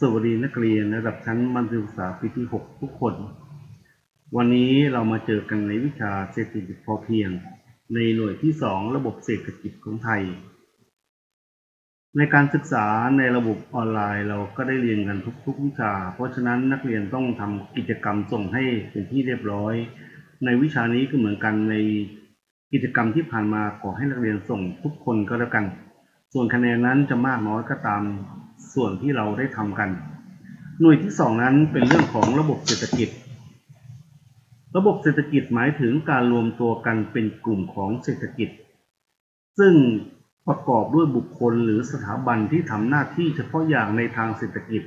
สวัสดีนักเรียนระดับชั้นมัธยมศึกษาปีที่ 6 ทุกคน วันนี้เรามาเจอกันในวิชาเศรษฐกิจพอเพียง ในหน่วยที่ 2 ระบบเศรษฐกิจของไทย ในการศึกษาในระบบออนไลน์เราก็ได้เรียนกันทุกๆ วิชา เพราะฉะนั้นนักเรียนต้องทำกิจกรรมส่งให้เป็นที่เรียบร้อย ในวิชานี้ก็เหมือนกันในกิจกรรมที่ผ่านมาขอให้นักเรียนส่งทุกคนก็แล้วกัน ส่วนคะแนนนั้นจะมากน้อยก็ตาม ส่วนที่เราได้ทำกัน หน่วยที่สองนั้นเป็นเรื่องของระบบเศรษฐกิจ ระบบเศรษฐกิจหมายถึงการรวมตัวกันเป็นกลุ่มของเศรษฐกิจ ซึ่งประกอบด้วยบุคคลหรือสถาบันที่ทำหน้าที่เฉพาะอย่างในทางเศรษฐกิจ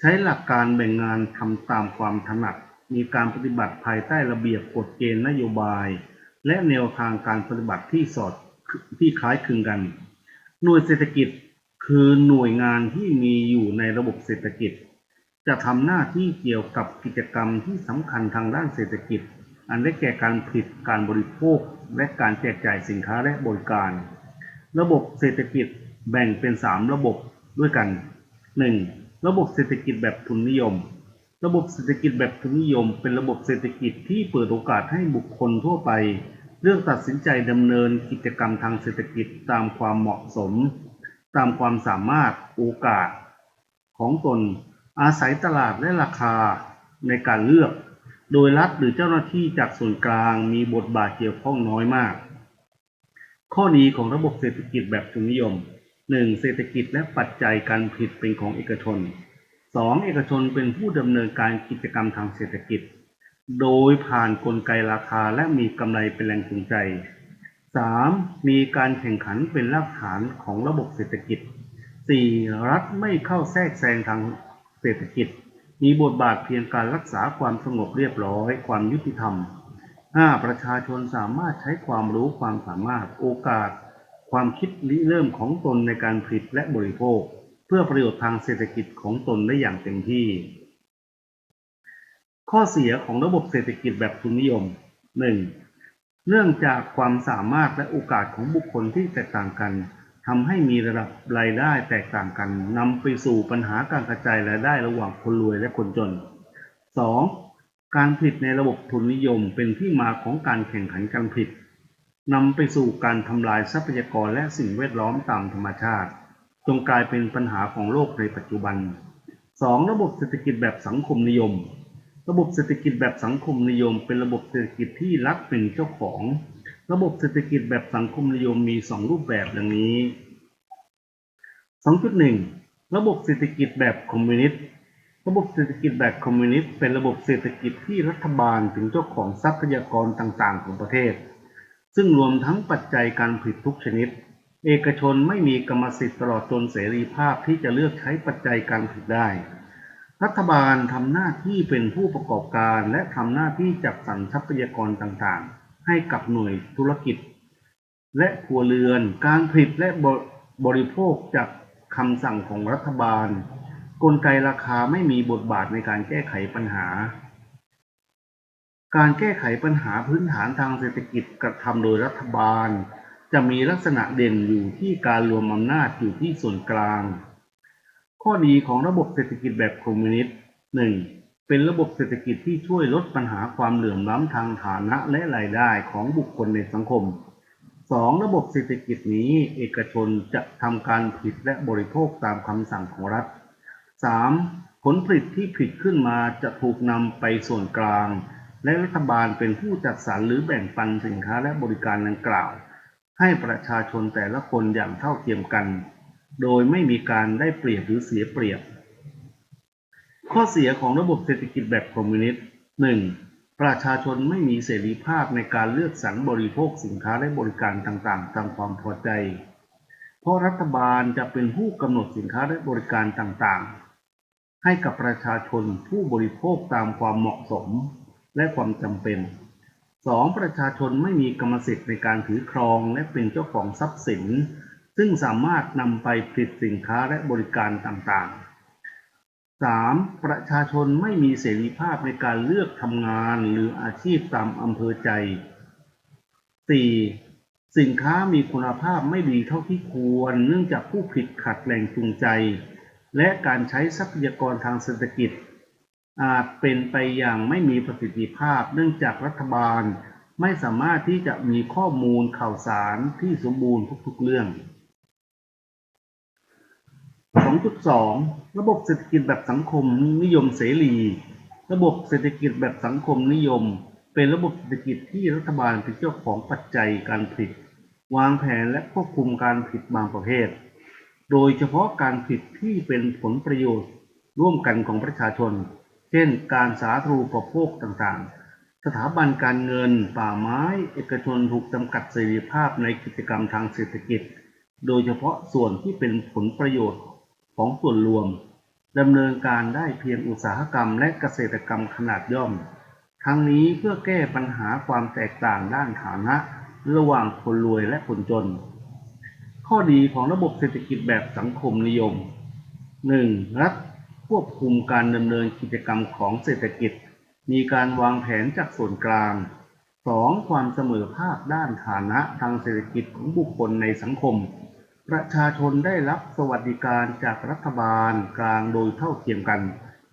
ใช้หลักการแบ่งงานทำตามความถนัด มีการปฏิบัติภายใต้ระเบียบกฎเกณฑ์นโยบาย และแนวทางการปฏิบัติที่สอดที่คล้ายคลึงกัน หน่วยเศรษฐกิจ คือหน่วยงานที่มีอยู่ในระบบเศรษฐกิจ จะทำหน้าที่เกี่ยวกับกิจกรรมที่สำคัญทางด้านเศรษฐกิจ อันได้แก่การผลิตการบริโภค และการแจกจ่ายสินค้าและบริการ ระบบเศรษฐกิจแบ่งเป็น 3 ระบบด้วยกัน 1. ระบบเศรษฐกิจแบบทุนนิยม ระบบเศรษฐกิจแบบทุนนิยม เป็นระบบเศรษฐกิจที่เปิดโอกาสให้บุคคลทั่วไป เลือกตัดสินใจดำเนินกิจกรรมทางเศรษฐกิจตามความเหมาะสม ตามความสามารถโอกาสของตน อาศัยตลาดและราคาในการเลือก โดยรัฐหรือเจ้าหน้าที่จากส่วนกลางมีบทบาทเกี่ยวข้องน้อยมาก ข้อดีของระบบเศรษฐกิจแบบทุนนิยม 1. เศรษฐกิจและปัจจัยการผลิตเป็นของเอกชน 2. เอกชนเป็นผู้ดำเนินการกิจกรรมทางเศรษฐกิจ โดยผ่านนกลไกราคาและมีกำไรเป็นแรงจูงใจ 3. มีการแข่งขันเป็นรากฐานของระบบเศรษฐกิจ 4. รัฐไม่เข้าแทรกแซงทางเศรษฐกิจ มีบทบาทเพียงการรักษาความสงบเรียบร้อย ความยุติธรรม 5. ประชาชนสามารถใช้ความรู้ความสามารถโอกาส ความคิดริเริ่มของตนในการผลิตและบริโภค เพื่อประโยชน์ทางเศรษฐกิจของตนได้อย่างเต็มที่ ข้อเสียของระบบเศรษฐกิจแบบทุนนิยม 1. เนื่องจากความสามารถและโอกาสของบุคคลที่แตกต่างกันทำให้มีระดับรายได้แตกต่างกันนำไปสู่ปัญหาการกระจายรายได้ระหว่างคนรวยและคนจน 2. การผลิตในระบบทุนนิยมเป็นที่มาของการแข่งขันการผลิตนำไปสู่การทำลายทรัพยากรและสิ่งแวดล้อมตามธรรมชาติ จงกลายเป็นปัญหาของโลกในปัจจุบัน 2. ระบบเศรษฐกิจแบบสังคมนิยม ระบบเศรษฐกิจแบบสังคมนิยม เป็นระบบเศรษฐกิจที่รัฐเป็นเจ้าของ ระบบเศรษฐกิจแบบสังคมนิยมมี 2 รูปแบบดังนี้ 2.1 ระบบเศรษฐกิจแบบคอมมิวนิสต์ระบบเศรษฐกิจแบบคอมมิวนิสต์เป็นระบบเศรษฐกิจที่รัฐบาลถึงเจ้าของทรัพยากรต่างๆ ของประเทศ ซึ่งรวมทั้งปัจจัยการผลิตทุกชนิด เอกชนไม่มีกรรมสิทธิ์ตลอดจนเสรีภาพที่จะเลือกใช้ปัจจัยการผลิตได้ รัฐบาลทำหน้าที่เป็นผู้ประกอบการและทำหน้าที่จัดสรรทรัพยากรต่างๆ ให้กับหน่วยธุรกิจ และครัวเรือน การผลิตและบริโภคจากคำสั่งของรัฐบาล กลไกราคาไม่มีบทบาทในการแก้ไขปัญหา การแก้ไขปัญหาพื้นฐานทางเศรษฐกิจกระทำโดยรัฐบาล จะมีลักษณะเด่นอยู่ที่การรวมอำนาจอยู่ที่ส่วนกลาง ข้อดีของระบบเศรษฐกิจแบบคอมมิวนิสต์ 1. เป็นระบบเศรษฐกิจที่ช่วยลดปัญหาความเหลื่อมล้ำทางฐานะและรายได้ของบุคคลในสังคม 2. ระบบเศรษฐกิจนี้เอกชนจะทำการผลิตและบริโภคตามคำสั่งของรัฐ 3. ผลผลิตที่ผลิตขึ้นมาจะถูกนำไปส่วนกลาง และรัฐบาลเป็นผู้จัดสรรหรือแบ่งปันสินค้าและบริการดังกล่าว ให้ประชาชนแต่ละคนอย่างเท่าเทียมกัน โดยไม่มีการได้เปรียบหรือเสียเปรียบ ข้อเสียของระบบเศรษฐกิจแบบคอมมิวนิสต์ 1. ประชาชนไม่มีเสรีภาพในการเลือกสรรบริโภคสินค้าและบริการต่างๆ ตามความพอใจ เพราะรัฐบาลจะเป็นผู้กำหนดสินค้าและบริการต่างๆ ให้กับประชาชนผู้บริโภคตามความเหมาะสมและความจำเป็น 2. ประชาชนไม่มีกรรมสิทธิ์ในการถือครองและเป็นเจ้าของทรัพย์สิน ซึ่งสามารถนำไปผลิตสินค้าและบริการต่างๆ 3. ประชาชนไม่มีเสรีภาพในการเลือกทำงานหรืออาชีพตามอำเภอใจ 4. สินค้ามีคุณภาพไม่ดีเท่าที่ควร เนื่องจากผู้ผลิตขัดแรงจูงใจ และการใช้ทรัพยากรทางเศรษฐกิจ อาจเป็นไปอย่างไม่มีประสิทธิภาพ เนื่องจากรัฐบาลไม่สามารถที่จะมีข้อมูลข่าวสารที่สมบูรณ์ทุกๆเรื่อง 2.2 ระบบเศรษฐกิจแบบสังคมนิยมเสรี ระบบเศรษฐกิจแบบสังคมนิยม เป็นระบบเศรษฐกิจที่รัฐบาลเป็นเจ้าของปัจจัยการผลิต วางแผนและควบคุมการผลิตบางประเภท โดยเฉพาะการผลิตที่เป็นผลประโยชน์ร่วมกันของประชาชน เช่น การสาธารณูปโภคต่างๆ สถาบันการเงิน ป่าไม้ เอกชนถูกจำกัดเสรีภาพในกิจกรรมทางเศรษฐกิจ โดยเฉพาะส่วนที่เป็นผลประโยชน์ ของส่วนรวมดำเนินการได้เพียงอุตสาหกรรมและเกษตรกรรมขนาดย่อม ทั้งนี้เพื่อแก้ปัญหาความแตกต่างด้านฐานะ ระหว่างคนรวยและคนจน ข้อดีของระบบเศรษฐกิจแบบสังคมนิยม 1. รัฐควบคุมการดำเนินกิจกรรมของเศรษฐกิจ มีการวางแผนจากส่วนกลาง 2. ความเสมอภาคด้านฐานะทางเศรษฐกิจของบุคคลในสังคม ประชาชนได้รับสวัสดิการจากรัฐบาลกลางโดยเท่าเทียมกัน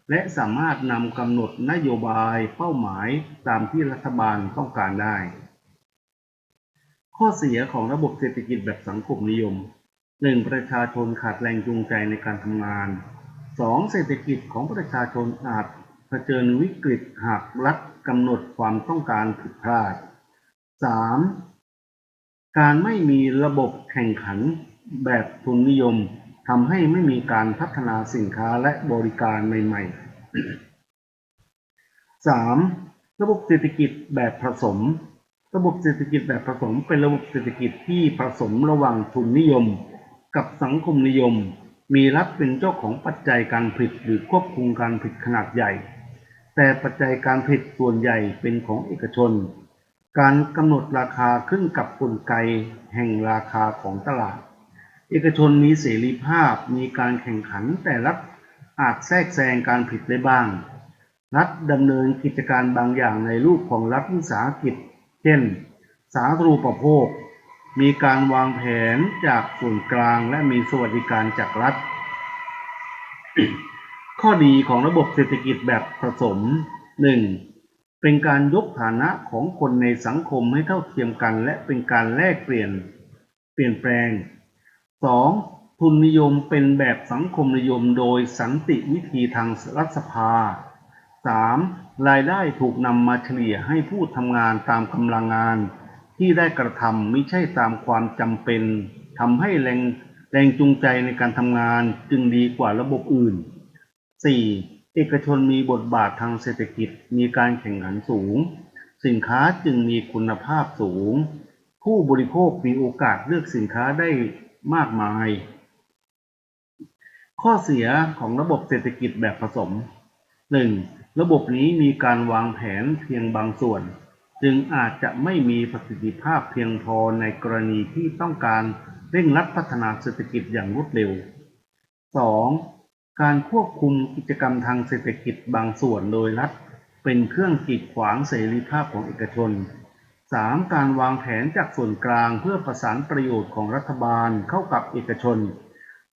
และสามารถนำกำหนดนโยบายเป้าหมายตามที่รัฐบาลต้องการได้ ข้อเสียของระบบเศรษฐกิจแบบสังคมนิยม 1. ประชาชนขาดแรงจูงใจในการทำงาน 2. เศรษฐกิจของประชาชนอาจเผชิญวิกฤตหากรัฐกำหนดความต้องการผิดพลาด 3. การไม่มีระบบแข่งขัน แบบทุนนิยมทำให้ไม่มีการพัฒนาสินค้าและบริการใหม่ ๆ 3. ระบบเศรษฐกิจแบบผสม ระบบเศรษฐกิจแบบผสมเป็นระบบเศรษฐกิจที่ผสมระหว่างทุนนิยม กับสังคมนิยม มีรัฐเป็นเจ้าของปัจจัยการผลิตหรือควบคุมการผลิตขนาดใหญ่ แต่ปัจจัยการผลิตส่วนใหญ่เป็นของเอกชน การกำหนดราคาขึ้นกับกลไกแห่งราคาของตลาด เอกชนมีเสรีภาพมีการแข่งขันแต่รัฐอาจแทรกแซงการผลิตได้บ้าง รัฐดำเนินกิจการบางอย่างในรูปของรัฐวิสาหกิจ เช่น สาธารณูปโภค มีการวางแผนจากส่วนกลางและมีสวัสดิการจากรัฐ ข้อดีของระบบเศรษฐกิจแบบผสม 1. เป็นการยกฐานะของคนในสังคมให้เท่าเทียมกัน และเป็นการแลกเปลี่ยน เปลี่ยนแปลง 2. ทุนนิยมเป็นแบบสังคมนิยมโดยสันติวิธีทางรัฐสภา 3. รายได้ถูกนำมาเฉลี่ยให้ผู้ทำงานตามกำลังงาน ที่ได้กระทำไม่ใช่ตามความจำเป็นทำให้แรงแรงจูงใจในการทำงานจึงดีกว่าระบบอื่น 4. เอกชนมีบทบาททางเศรษฐกิจมีการแข่งขันสูง สินค้าจึงมีคุณภาพสูง ผู้บริโภคมีโอกาสเลือกสินค้าได้ มากมาย ข้อเสียของระบบเศรษฐกิจแบบผสม 1. ระบบนี้มีการวางแผนเพียงบางส่วน จึงอาจจะไม่มีประสิทธิภาพเพียงพอในกรณีที่ต้องการเร่งรัดพัฒนาเศรษฐกิจอย่างรวดเร็ว 2. การควบคุมกิจกรรมทางเศรษฐกิจบางส่วนโดยรัฐ เป็นเครื่องกีดขวางเสรีภาพของเอกชน 3. การวางแผนจากส่วนกลางเพื่อประสานประโยชน์ของรัฐบาลเข้ากับเอกชน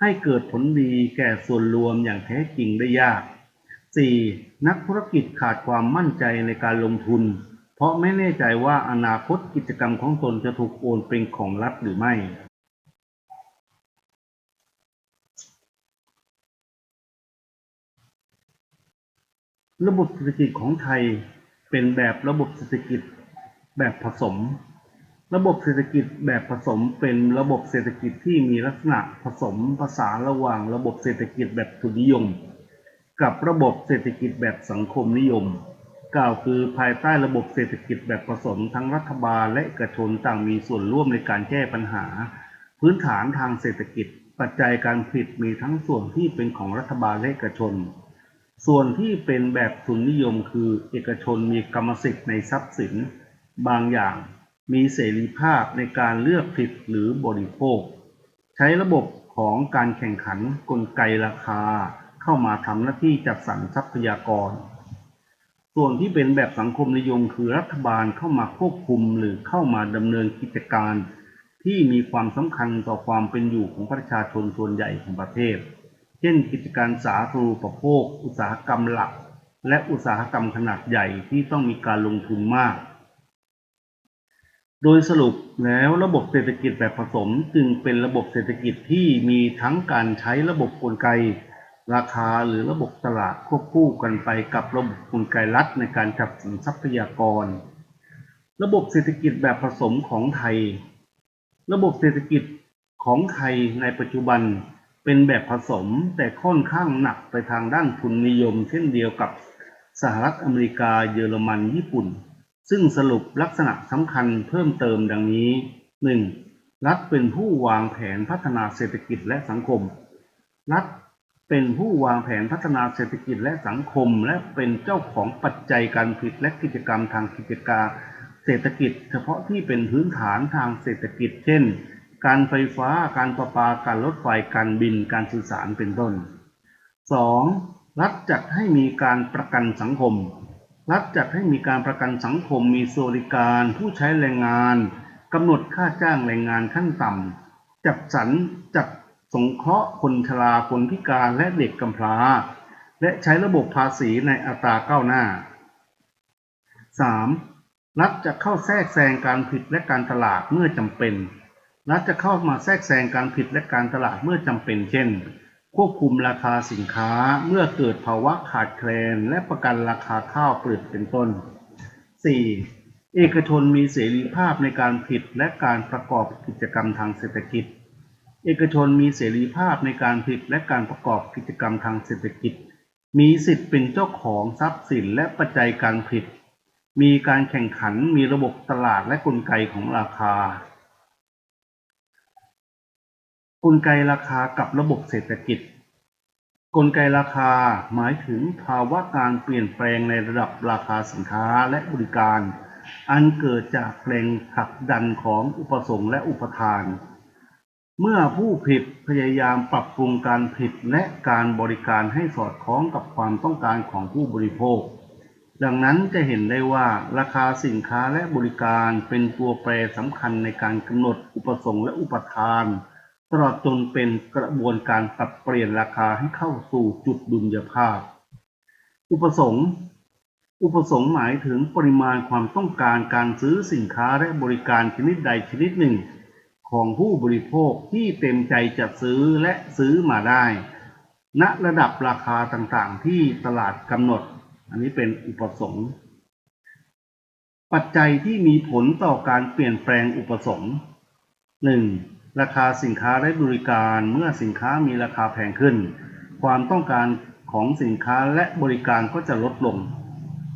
ให้เกิดผลดีแก่ส่วนรวมอย่างแท้จริงได้ยาก 4. นักธุรกิจขาดความมั่นใจในการลงทุน เพราะไม่แน่ใจว่าอนาคตกิจกรรมของตนจะถูกโอนเป็นของรัฐหรือไม่ระบบเศรษฐกิจของไทยเป็นแบบระบบเศรษฐกิจ แบบผสม ระบบเศรษฐกิจแบบผสมเป็นระบบเศรษฐกิจที่มีลักษณะผสมผสานระหว่างระบบเศรษฐกิจแบบทุนนิยม กับระบบเศรษฐกิจแบบสังคมนิยม กล่าวคือภายใต้ระบบเศรษฐกิจแบบผสมทั้งรัฐบาลและเอกชนต่างมีส่วนร่วมในการแก้ปัญหา พื้นฐานทางเศรษฐกิจ ปัจจัยการผลิตมีทั้งส่วนที่เป็นของรัฐบาลและเอกชนส่วนที่เป็นแบบทุนนิยมคือเอกชนมีกรรมสิทธิ์ในทรัพย์สิน บางอย่างมีเสรีภาพในการเลือกผลิตหรือบริโภค ใช้ระบบของการแข่งขันกลไกราคา เข้ามาทำหน้าที่จัดสรรทรัพยากร ส่วนที่เป็นแบบสังคมนิยมคือรัฐบาลเข้ามาควบคุมหรือเข้ามาดำเนินกิจการ ที่มีความสำคัญต่อความเป็นอยู่ของประชาชนส่วนใหญ่ของประเทศ เช่น กิจการสาธารณูปโภค อุตสาหกรรมหลัก และอุตสาหกรรมขนาดใหญ่ที่ต้องมีการลงทุนมาก โดยสรุปแล้วระบบเศรษฐกิจแบบผสมจึงเป็นระบบเศรษฐกิจที่มีทั้งการใช้ระบบกลไก ราคาหรือระบบตลาดควบคู่กันไปกับระบบกลไกรัฐในการจัดสรรทรัพยากร ระบบเศรษฐกิจแบบผสมของไทย ระบบเศรษฐกิจของไทยในปัจจุบันเป็นแบบผสมแต่ค่อนข้างหนักไปทางด้านทุนนิยม เช่นเดียวกับสหรัฐอเมริกาเยอรมันญี่ปุ่น ซึ่งสรุปลักษณะสำคัญเพิ่มเติมดังนี้ 1. รัฐเป็นผู้วางแผนพัฒนาเศรษฐกิจและสังคม รัฐเป็นผู้วางแผนพัฒนาเศรษฐกิจและสังคม และเป็นเจ้าของปัจจัยการผลิตและกิจกรรมทางกิจการเศรษฐกิจ เฉพาะที่เป็นพื้นฐานทางเศรษฐกิจ เช่น การไฟฟ้า การประปา การรถไฟ การบิน การสื่อสารเป็นต้น 2. รัฐจัดให้มีการประกันสังคม รัฐจัดให้มีการประกันสังคมมีสวัสดิการผู้ใช้แรงงานกำหนดค่าจ้างแรงงานขั้นต่ำจัดสรรจัดสงเคราะห์คนชราคนพิการและเด็กกำพร้า และใช้ระบบภาษีในอัตราก้าวหน้า 3. รัฐจะเข้าแทรกแซงการผลิตและการตลาดเมื่อจำเป็น รัฐจะเข้ามาแทรกแซงการผลิตและการตลาดเมื่อจำเป็น เช่น ควบคุมราคาสินค้าเมื่อเกิดภาวะขาดแคลน และประกันราคาข้าวเปลือกเป็นต้น 4. เอกชนมีเสรีภาพในการผลิตและการประกอบกิจกรรมทางเศรษฐกิจ เอกชนมีเสรีภาพในการผลิตและการประกอบกิจกรรมทางเศรษฐกิจ มีสิทธิ์เป็นเจ้าของทรัพย์สินและปัจจัยการผลิต มีการแข่งขันมีระบบตลาดและกลไกของราคา กลไกราคากับระบบเศรษฐกิจ กลไกราคาหมายถึงภาวะการเปลี่ยนแปลงในระดับราคาสินค้าและบริการ อันเกิดจากแรงผลักดันของอุปสงค์และอุปทาน เมื่อผู้ผลิตพยายามปรับปรุงการผลิตและการบริการให้สอดคล้องกับความต้องการของผู้บริโภค ดังนั้นจะเห็นได้ว่าราคาสินค้าและบริการเป็นตัวแปรสำคัญในการกำหนดอุปสงค์และอุปทาน ตลอดจนเป็นกระบวนการปรับเปลี่ยนราคาให้เข้าสู่จุดดุลยภาพ อุปสงค์ อุปสงค์หมายถึงปริมาณความต้องการการซื้อสินค้าและบริการชนิดใดชนิดหนึ่ง ของผู้บริโภคที่เต็มใจจะซื้อและซื้อมาได้ ณระดับราคาต่างๆ ที่ตลาดกำหนด อันนี้เป็นอุปสงค์ ปัจจัยที่มีผลต่อการเปลี่ยนแปลงอุปสงค์ 1. ราคาสินค้าและบริการเมื่อสินค้ามีราคาแพงขึ้น ความต้องการของสินค้าและบริการก็จะลดลง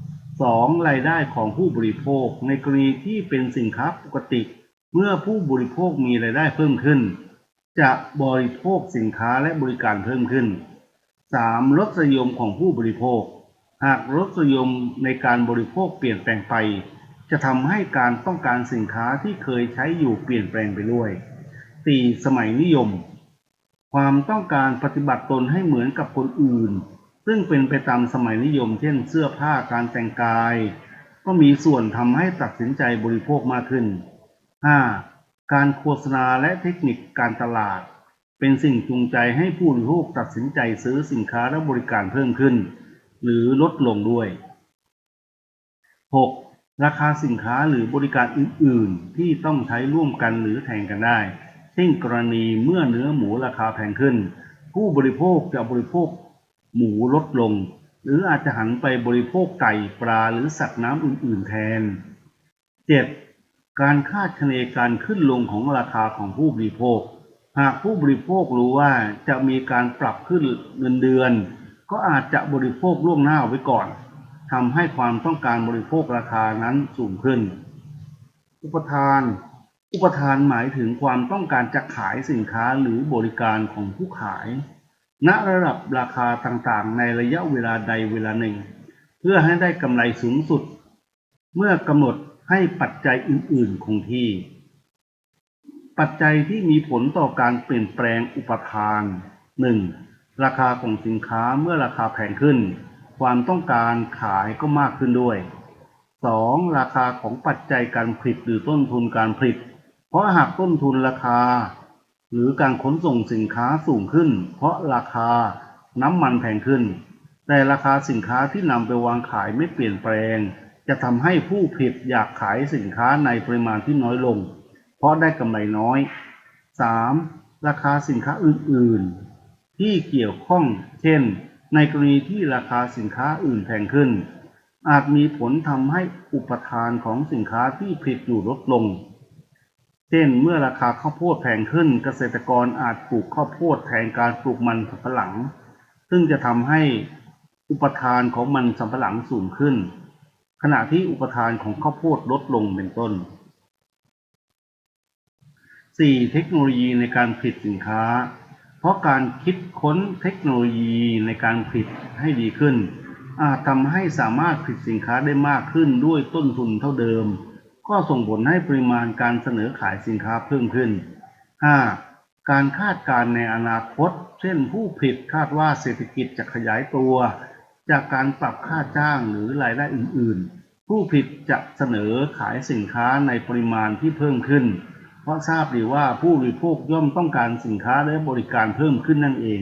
2. รายได้ของผู้บริโภคในกรณีที่เป็นสินค้าปกติ เมื่อผู้บริโภคมีรายได้เพิ่มขึ้น จะบริโภคสินค้าและบริการเพิ่มขึ้น 3. รสนิยมของผู้บริโภค หากรสนิยมในการบริโภคเปลี่ยนแปลงไป จะทำให้การต้องการสินค้าที่เคยใช้อยู่เปลี่ยนแปลงไปด้วย 4. สมัยนิยม ความต้องการปฏิบัติตนให้เหมือนกับคนอื่น ซึ่งเป็นไปตามสมัยนิยม เช่น เสื้อผ้าการแต่งกาย ก็มีส่วนทำให้ตัดสินใจบริโภคมากขึ้น 5. การโฆษณาและเทคนิคการตลาด เป็นสิ่งจูงใจให้ผู้บริโภคตัดสินใจซื้อสินค้าและบริการเพิ่มขึ้น หรือลดลงด้วย 6. ราคาสินค้าหรือบริการอื่น ๆ ที่ต้องใช้ร่วมกันหรือแทนกันได้ เช่นกรณีเมื่อเนื้อหมูราคาแพงขึ้น ผู้บริโภคจะบริโภคหมูลดลง หรืออาจจะหันไปบริโภคไก่ปลาหรือสัตว์น้ำอื่น ๆ แทน 7. การคาดคะเนการขึ้นลงของราคาของผู้บริโภค หากผู้บริโภครู้ว่าจะมีการปรับขึ้นเงินเดือน ก็อาจจะบริโภคล่วงหน้าไว้ก่อนทำให้ความต้องการบริโภคราคานั้นสูงขึ้น อุปทาน อุปทานหมายถึงความต้องการจะขายสินค้าหรือบริการของผู้ขาย ณระดับราคาต่างๆ ในระยะเวลาใดเวลาหนึ่ง เพื่อให้ได้กำไรสูงสุด เมื่อกำหนดให้ปัจจัยอื่นๆคงที่ ปัจจัยที่มีผลต่อการเปลี่ยนแปลงอุปทาน 1. ราคาของสินค้าเมื่อราคาแพงขึ้น ความต้องการขายก็มากขึ้นด้วย 2. ราคาของปัจจัยการผลิตหรือต้นทุนการผลิต เพราะหากต้นทุนราคา หรือการขนส่งสินค้าสูงขึ้น เพราะราคาน้ำมันแพงขึ้น แต่ราคาสินค้าที่นำไปวางขายไม่เปลี่ยนแปลง จะทำให้ผู้ผลิตอยากขายสินค้าในปริมาณที่น้อยลง เพราะได้กำไรน้อย 3. ราคาสินค้าอื่น ๆ ที่เกี่ยวข้อง เช่น ในกรณีที่ราคาสินค้าอื่นแพงขึ้น อาจมีผลทำให้อุปทานของสินค้าที่ผลิตอยู่ลดลง ช่น เมื่อราคาข้าวโพดแพงขึ้น เกษตรกรอาจปลูกข้าวโพดแทนการปลูกมันสำปะหลัง ซึ่งจะทำให้อุปทานของมันสำปะหลังสูงขึ้น ขณะที่อุปทานของข้าวโพดลดลงเป็นต้น 4. เทคโนโลยีในการผลิตสินค้า เพราะการคิดค้นเทคโนโลยีในการผลิตให้ดีขึ้น อาจทำให้สามารถผลิตสินค้าได้มากขึ้นด้วยต้นทุนเท่าเดิม ก็ส่งผลให้ปริมาณการเสนอขายสินค้าเพิ่มขึ้น 5. การคาดการณ์ในอนาคต เช่นผู้ผลิตคาดว่าเศรษฐกิจจะขยายตัว จากการปรับค่าจ้างหรือรายได้อื่น ๆ ผู้ผลิตจะเสนอขายสินค้าในปริมาณที่เพิ่มขึ้น เพราะทราบดีว่าผู้บริโภคย่อมต้องการสินค้าและบริการเพิ่มขึ้นนั่นเอง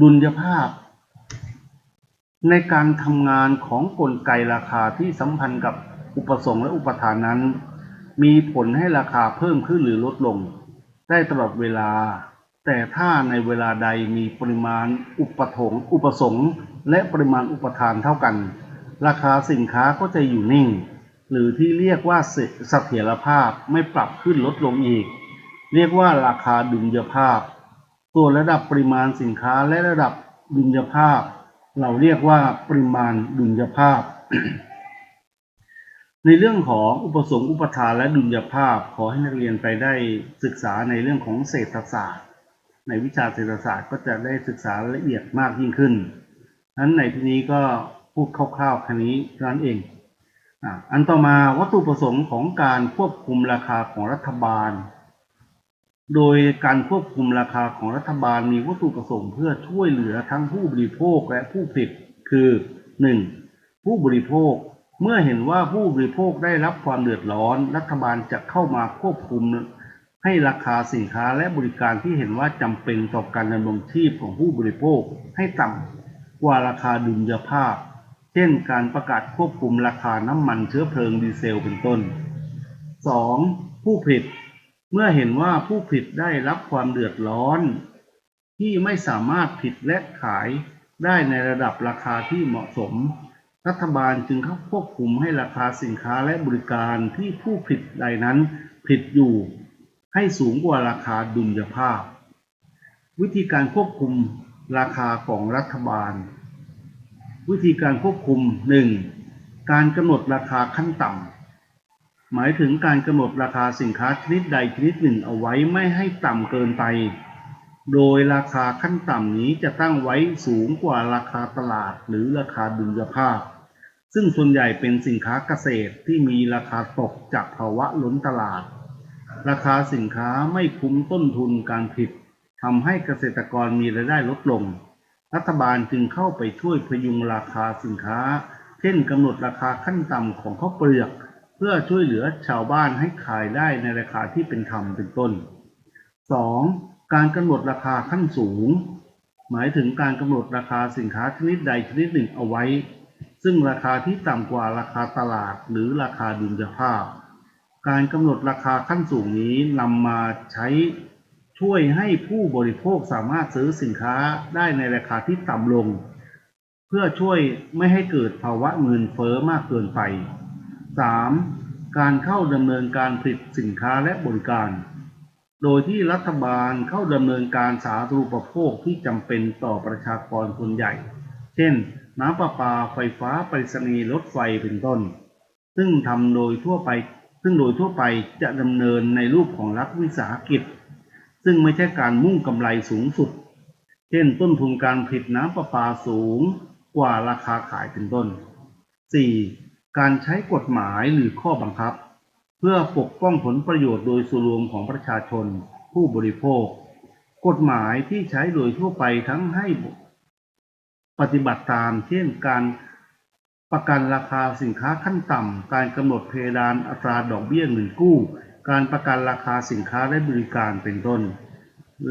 ดุลยภาพในการทำงานของกลไกราคาที่สัมพันธ์กับ อุปสงค์และอุปทานนั้น มีผลให้ราคาเพิ่มขึ้นหรือลดลง ได้ตลอดเวลา แต่ถ้าในเวลาใดมีปริมาณอุปถงค์อุปสงค์ และปริมาณอุปทานเท่ากัน ราคาสินค้าก็จะอยู่นิ่ง หรือที่เรียกว่าเสถียรภาพไม่ปรับขึ้นลดลงอีก เรียกว่าราคาดุลยภาพตัวระดับปริมาณสินค้าและระดับดุลยภาพ เราเรียกว่าปริมาณดุลยภาพ ในเรื่องของอุปสงค์อุปทานและดุลยภาพ ขอให้นักเรียนไปได้ศึกษาในเรื่องของเศรษฐศาสตร์ ในวิชาเศรษฐศาสตร์ก็จะได้ศึกษาละเอียดมากยิ่งขึ้นนั้นในที่นี้ก็พูดคร่าวๆแค่นี้ท่านั้นเองอันต่อมาวัตถุประสงค์ของการควบคุมราคาของรัฐบาล โดยการควบคุมราคาของรัฐบาลมีวัตถุประสงค์เพื่อช่วยเหลือทั้งผู้บริโภคและผู้ผลิตคือ 1. ผู้บริโภค เมื่อเห็นว่าผู้บริโภคได้รับความเดือดร้อน รัฐบาลจะเข้ามาควบคุมให้ราคาสินค้าและบริการที่เห็นว่าจำเป็นต่อการดำรงชีพของผู้บริโภคให้ต่ำกว่าราคาดุลยภาพ เช่นการประกาศควบคุมราคาน้ำมันเชื้อเพลิงดีเซลเป็นต้น 2. ผู้ผลิตเมื่อเห็นว่าผู้ผลิตได้รับความเดือดร้อน ที่ไม่สามารถผลิตและขายได้ในระดับราคาที่เหมาะสม รัฐบาลจึงเข้าควบคุมให้ราคาสินค้าและบริการที่ผู้ผลิตใดนั้นผลิตอยู่ ให้สูงกว่าราคาดุลยภาพ วิธีการควบคุมราคาของรัฐบาล วิธีการควบคุม 1. การกำหนดราคาขั้นต่ำ หมายถึงการกำหนดราคาสินค้าชนิดใดชนิดหนึ่งเอาไว้ไม่ให้ต่ำเกินไป โดยราคาขั้นต่ำนี้จะตั้งไว้สูงกว่าราคาตลาดหรือราคาดุลยภาพ ซึ่งส่วนใหญ่เป็นสินค้าเกษตรที่มีราคาตกจากภาวะล้นตลาด ราคาสินค้าไม่คุ้มต้นทุนการผลิตทำให้เกษตรกรมีรายได้ลดลง รัฐบาลจึงเข้าไปช่วยพยุงราคาสินค้า เช่นกำหนดราคาขั้นต่ำของข้าวเปลือก เพื่อช่วยเหลือชาวบ้านให้ขายได้ในราคาที่เป็นธรรมเป็นต้น 2. การกำหนดราคาขั้นสูง หมายถึงการกำหนดราคาสินค้าชนิดใดชนิดหนึ่งเอาไว้ ซึ่งราคาที่ต่ำกว่าราคาตลาดหรือราคาดุลยภาพ การกำหนดราคาขั้นสูงนี้นำมาใช้ช่วยให้ผู้บริโภคสามารถซื้อสินค้าได้ในราคาที่ต่ำลง เพื่อช่วยไม่ให้เกิดภาวะเงินเฟ้อมากเกินไป 3. การเข้าดำเนินการผลิตสินค้าและบริการ โดยที่รัฐบาลเข้าดำเนินการสาธารณูปโภคที่จำเป็นต่อประชากรคนใหญ่ เช่น น้ำประปาไฟฟ้าไปรษณีย์รถไฟเป็นต้น ซึ่งทำโดยทั่วไป ซึ่งโดยทั่วไปจะดำเนินในรูปของรัฐวิสาหกิจ ซึ่งไม่ใช่การมุ่งกำไรสูงสุด เช่น ต้นทุนการผลิตน้ำประปาสูงกว่าราคาขายเป็นต้น 4. การใช้กฎหมายหรือข้อบังคับ เพื่อปกป้องผลประโยชน์โดยส่วนรวมของประชาชนผู้บริโภค กฎหมายที่ใช้โดยทั่วไปทั้งให้ ปฏิบัติตาม เช่นการประกันราคาสินค้าขั้นต่ำ การกำหนดเพดานอัตราดอกเบี้ยเงินกู้ การประกันราคาสินค้าและบริการเป็นต้น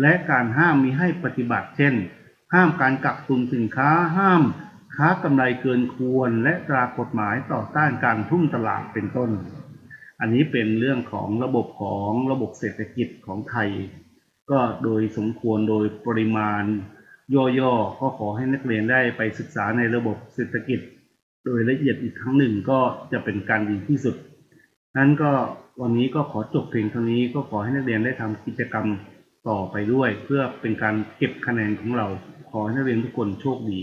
และการห้ามมิให้ปฏิบัติ เช่น ห้ามการกักตุนสินค้า ห้ามค้ากำไรเกินควร และตรากฎหมายต่อต้านการทุ่มตลาดเป็นต้น อันนี้เป็นเรื่องของระบบของระบบเศรษฐกิจของไทย ก็โดยสมควรโดยปริมาณ ย่อๆก็ขอให้นักเรียนได้ไปศึกษาในระบบเศรษฐกิจ โดยละเอียดอีกครั้งหนึ่งก็จะเป็นการดีที่สุด นั้นก็วันนี้ก็ขอจบเพียงเท่านี้ก็ขอให้นักเรียนได้ทำกิจกรรมต่อไปด้วย เพื่อเป็นการเก็บคะแนนของเรา ขอให้นักเรียนทุกคนโชคดี